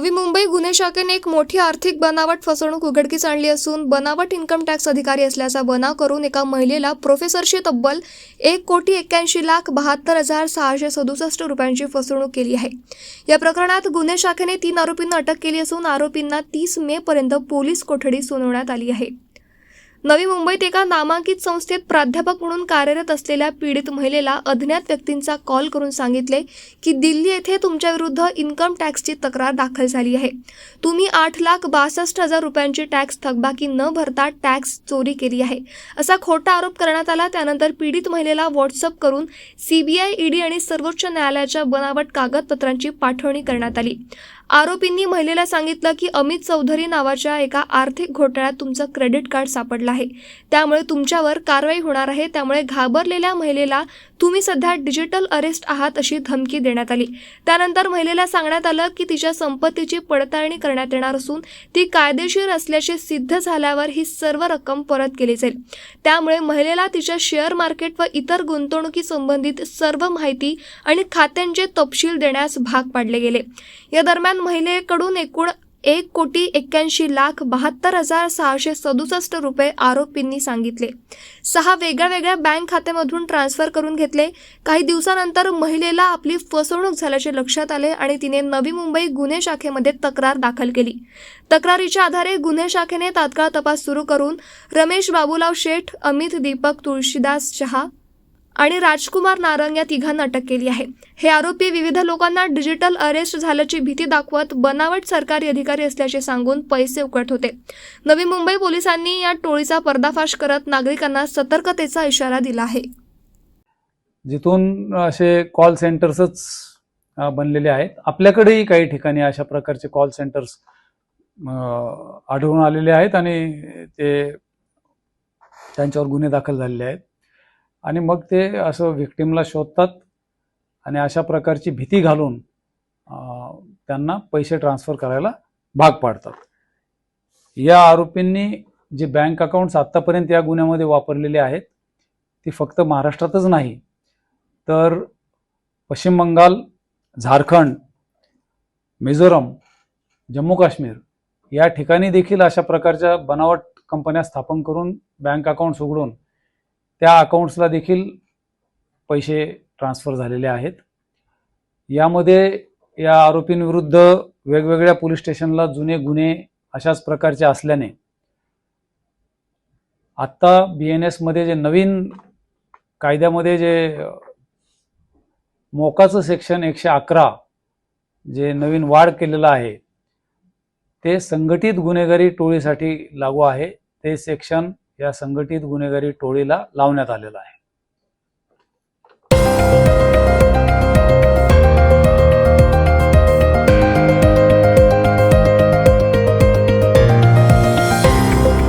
मी मुंबई गुन्हे शाखेने एक मोठी आर्थिक बनावट फसवणूक उघडकीस आणली असून बनावट इन्कम टॅक्स अधिकारी असल्याचा बनाव करून एका महिलेला प्रोफेसरशी तब्बल एक कोटी एक्क्याऐंशी लाख बहात्तर हजार सहाशे सदुसष्ट रुपयांची फसवणूक केली आहे. या प्रकरणात गुन्हे शाखेने तीन आरोपींना अटक केली असून आरोपींना तीस मे पर्यंत पोलीस कोठडी सुनावण्यात आली आहे. नवी मुंबईत एका नामांकित संस्थेत प्राध्यापक म्हणून कार्यरत असलेल्या पीडित महिलेला अज्ञात व्यक्तींचा कॉल करून सांगितले की दिल्ली येथे तुमच्या विरुद्ध इन्कम टॅक्सची तक्रार दाखल झाली आहे. तुम्ही आठ लाख बासष्ट हजार रुपयांची टॅक्स थकबाकी न भरता टॅक्स चोरी केली आहे. असा खोटा आरोप करण्यात आला. त्यानंतर पीडित महिलेला व्हॉट्सअप करून सीबीआय ईडी आणि सर्वोच्च न्यायालयाच्या बनावट कागदपत्रांची पाठवणी करण्यात आली. आरोपींनी महिलेला सांगितलं की अमित चौधरी नावाच्या एका आर्थिक घोटाळ्यात तुमचं क्रेडिट कार्ड सापडलं आहे. त्यामुळे तुमच्यावर कारवाई होणार आहे. त्यामुळे घाबरलेल्या महिलेला तुम्ही सध्या डिजिटल अरेस्ट आहात अशी धमकी देण्यात आली. त्यानंतर महिलेला सांगण्यात आलं की तिच्या संपत्तीची पडताळणी करण्यात येणार असून ती कायदेशीर असल्याचे सिद्ध झाल्यावर ही सर्व रक्कम परत केली जाईल. त्यामुळे महिलेला तिच्या शेअर मार्केट व इतर गुंतवणुकी संबंधित सर्व माहिती आणि खात्यांचे तपशील देण्यास भाग पाडले गेले. या दरम्यान महिलेकडून एकूण एक कोटी एक्क्याऐंशी लाख बहात्तर हजार सहाशे सदुसष्ट रुपये आरोपींनी सांगितले. सहा वेगळ्या वेगळ्या बँक खात्यामधून ट्रान्सफर करून घेतले. काही दिवसानंतर महिलेला आपली फसवणूक झाल्याचे लक्षात आले आणि तिने नवी मुंबई गुन्हे शाखेमध्ये तक्रार दाखल केली. तक्रारीच्या आधारे गुन्हे शाखेने तात्काळ तपास सुरू करून रमेश बाबूराव शेठ अमित दीपक तुळशीदास शहा आणि राजकुमार नारंग या तिघांना अटक केली आहे. हे आरोपी विविध लोकांना डिजिटल अरेस्ट झाल्याची भीती दाखवत बनावट सरकारी अधिकारी असल्याचे सांगून पैसे उकळत होते. नवी मुंबई पोलिसांनी या टोळीचा पर्दाफाश करत नागरिकांना सतर्कतेचा इशारा दिला आहे. जिथून असे कॉल सेंटर्सच बनलेले आहेत. आपल्याकडेही काही ठिकाणी अशा प्रकारचे कॉल सेंटर्स आढळून आलेले आहेत आणि ते त्यांच्यावर गुन्हे दाखल झालेले आहेत. आणि मग ते असं व्हिक्टीमला शोधतात आणि अशा प्रकारची भीती घालून त्यांना पैसे ट्रान्सफर करायला भाग पाडतात. या आरोपींनी जे बँक अकाउंट्स आत्तापर्यंत या गुन्ह्यामध्ये वापरलेले आहेत ती फक्त महाराष्ट्रातच नाही तर पश्चिम बंगाल झारखंड मिझोरम जम्मू काश्मीर या ठिकाणी देखील अशा प्रकारच्या बनावट कंपन्या स्थापन करून बँक अकाउंट्स उघडून त्या अकाउंट्सला देखील पैसे ट्रान्सफर झालेले आहेत. यामध्ये या आरोपींविरुद्ध वेगवेगळ्या पोलीस स्टेशनला जुने गुन्हे अशाच प्रकारचे असल्याने आत्ता बी एन एसमध्ये जे नवीन कायद्यामध्ये जे मोकाचं सेक्शन एकशे अकरा जे नवीन वाढ केलेलं आहे ते संघटित गुन्हेगारी टोळीसाठी लागू आहे. ते सेक्शन या संघटित गुन्हेगारी टोळीला लावण्यात आलेलं आहे.